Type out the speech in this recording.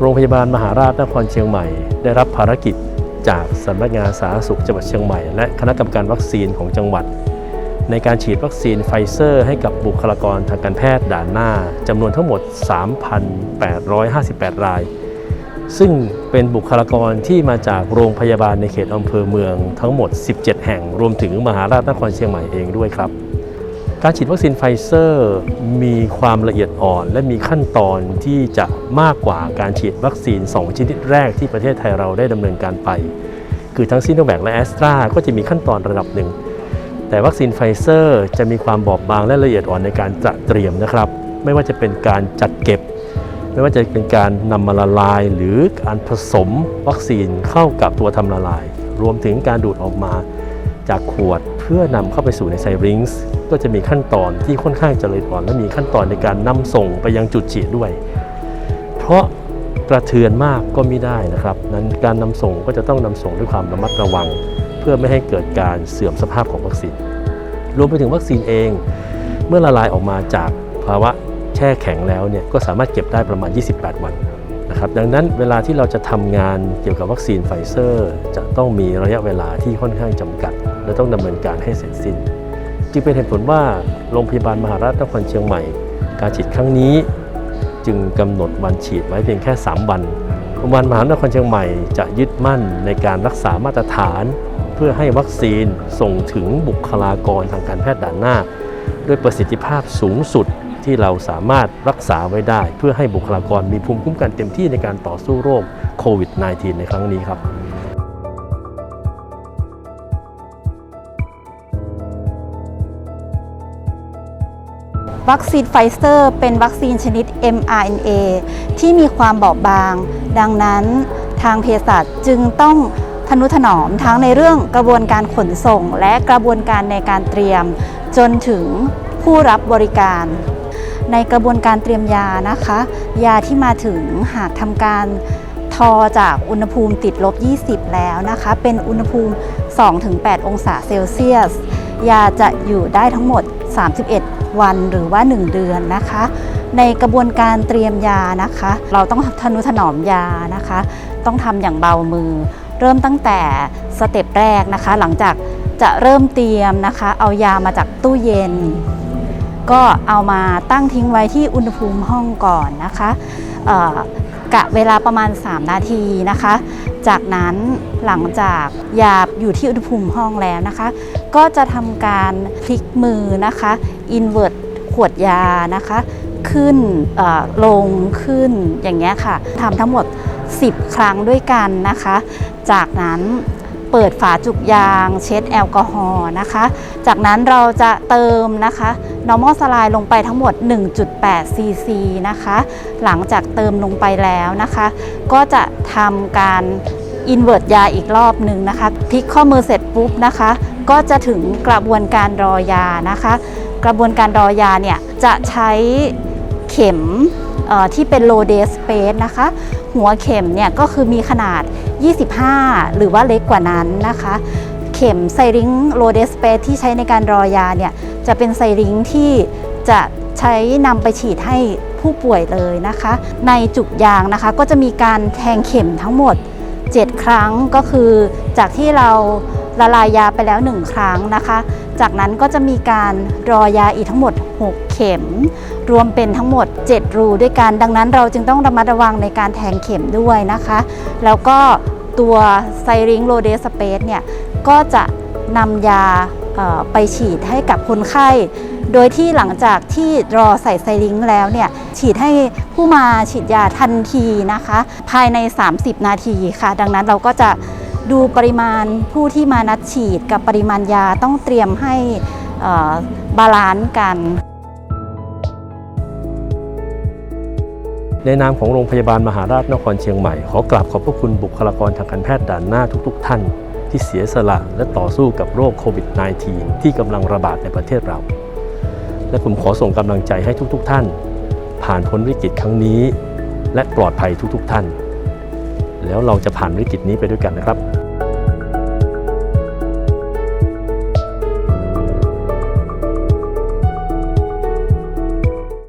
โรงพยาบาลมหาราชนครเชียงใหม่ ได้รับภารกิจจากสำนักงานสาธารณสุขจังหวัดเชียงใหม่ และคณะกรรมการวัคซีนของจังหวัด ในการฉีดวัคซีนไฟเซอร์ ให้กับบุคลากรทางการแพทย์ด่านหน้าจำนวนทั้งหมด 3,858 ราย ซึ่งเป็นบุคลากรที่มาจากโรงพยาบาลในเขตอำเภอเมืองทั้งหมด 17 แห่ง รวมถึงมหาราชนครเชียงใหม่เองด้วยครับ การฉีดวัคซีนไฟเซอร์มีความละเอียดอ่อน และมีขั้นตอนที่จะมากกว่าการฉีดวัคซีน 2 ชนิดแรกที่ประเทศไทยเราได้ดำเนินการไป คือทั้งซิโนแวคและแอสตราก็จะมีขั้นตอนระดับหนึ่ง แต่วัคซีนไฟเซอร์จะมีความบอบบางและละเอียดอ่อนในการจัดเตรียมนะครับ ไม่ว่าจะเป็นการจัดเก็บ ไม่ว่าจะเป็นการนำมาละลาย หรือการผสมวัคซีนเข้ากับตัวทำละลาย รวมถึงการดูดออกมา จากขวดเพื่อนำเข้าไปสู่ในไซริงส์ก็จะมีขั้นตอนที่ค่อนข้างจะละเอียดอ่อนและมีขั้นตอนในการนำส่งไปยังจุดฉีดด้วย เพราะกระเทือนมากก็ไม่ได้นะครับ นั้นการนำส่งก็จะต้องนำส่งด้วยความระมัดระวัง เพื่อไม่ให้เกิดการเสื่อมสภาพของวัคซีน รวมไปถึงวัคซีนเอง เมื่อละลายออกมาจากภาวะแช่แข็งแล้วเนี่ยก็สามารถเก็บได้ประมาณ 28 วันนะครับดังนั้นเวลาที่เราจะทำงานเกี่ยวกับวัคซีนไฟเซอร์ จะต้องมีระยะเวลาที่ค่อนข้างจำกัด และต้องดำเนินการให้เสร็จสิ้น จึงเป็นเหตุผลว่าโรงพยาบาลมหาราชนครเชียงใหม่ การฉีดครั้งนี้ จึงกำหนดวันฉีดไว้เพียงแค่ 3 วันโรงพยาบาลมหาราชนครเชียงใหม่จะยึดมั่นในการรักษามาตรฐาน เพื่อให้วัคซีนส่งถึงบุคลากรทางการแพทย์ด่านหน้า ด้วยประสิทธิภาพสูงสุดที่เราสามารถรักษาไว้ได้ เพื่อให้บุคลากรมีภูมิคุ้มกันเต็มที่ในการต่อสู้โรคโควิด -19 ในครั้งนี้ครับ วัคซีนไฟเซอร์เป็นวัคซีนชนิด mRNA ที่มีความบอบบาง ดังนั้นทางเภสัชจึงต้องทนุถนอมทั้งในเรื่องกระบวนการขนส่ง และกระบวนการในการเตรียม จนถึงผู้รับบริการ ในกระบวนการเตรียมยานะคะ ยาที่มาถึงหากทำการทอจากอุณหภูมิติดลบ 20 แล้วนะคะ เป็นอุณหภูมิ 2-8 องศาเซลเซียส ยาจะอยู่ได้ทั้งหมด 31 วันหรือว่า 1 เดือนนะคะ ในกระบวนการเตรียมยานะคะ เราต้องทนุถนอมยานะคะ ต้องทำอย่างเบามือ เริ่มตั้งแต่สเต็ปแรกนะคะ หลังจากจะเริ่มเตรียมนะคะ เอายามาจากตู้เย็น ก็เอามาตั้งทิ้งไว้ที่อุณหภูมิห้องก่อนนะคะ กะเวลาประมาณ 3 นาทีนะคะ จากนั้นหลังจากยาอยู่ที่อุณหภูมิห้องแล้วนะคะ ก็จะทำการพลิกมือนะคะอินเวอร์ตขวดยานะคะ ขึ้นเอ่อลงขึ้นอย่างเงี้ยค่ะทำทั้งหมด 10 ครั้งด้วยกันนะคะ จากนั้น เปิดฝาจุกยาง เช็ดแอลกอฮอล์นะคะ จากนั้นเราจะเติมนะคะ normal saline ลงไปทั้งหมด 1.8ซีซีนะคะ หลังจากเติมลงไปแล้วนะคะ ก็จะทำการอินเว r ร์ตยาอีกรอบหนึ่งนะคะพลิกข้อมือเสร็จปุ๊บนะคะ ก็จะถึงกระบวนการรอยานะคะ กระบวนการรอยาเนี่ยจะใช้ เข็มที่เป็น low day space นะคะ หัวเข็มเนี่ยก็คือมีขนาด 25 หรือว่าเล็กกว่านั้นนะคะ เข็มไซริงโ a เดสเปซที่ใช้ในการรอยาเนี่ยจะเป็นไซริงที่จะใช้นำไปฉีดให้ผู้ป่วยเลยนะคะ ในจุกยางนะคะก็จะมีการแทงเข็มทั้งหมด 7 ครั้งก็คือจากที่เรา ละลายยาไปแล้ว 1 ครั้งนะคะ จากนั้นก็จะมีการรอยาอีกทั้งหมด 6 เข็ม รวมเป็นทั้งหมด 7 รูด้วยกัน ดังนั้นเราจึงต้องระมัดระวังในการแทงเข็มด้วยนะคะ แล้วก็ตัวไซริงโรเดสเปซเนี่ยก็จะนำยาไปฉีดให้กับคนไข้ โดยที่หลังจากที่รอใส่ไซริงแล้วเนี่ยฉีดให้ผู้มาฉีดยาทันทีนะคะ ภายใน 30 นาทีค่ะ ดังนั้นเราก็จะ ดูปริมาณผู้ที่มานัดฉีดกับปริมาณยาต้องเตรียมให้บาลานซ์กัน ในนามของโรงพยาบาลมหาราชนครเชียงใหม่ ขอกราบขอบพระคุณบุคลากรทางการแพทย์ด่านหน้าทุก ๆ ท่าน ที่เสียสละและต่อสู้กับโรคโควิด -19 ที่กำลังระบาดในประเทศเรา และผมขอส่งกำลังใจให้ทุก ๆ ท่าน ผ่านพ้นวิกฤตครั้งนี้ และปลอดภัยทุก ๆ ท่าน แล้วเราจะผ่านวิกฤตนี้ไปด้วยกันนะครับ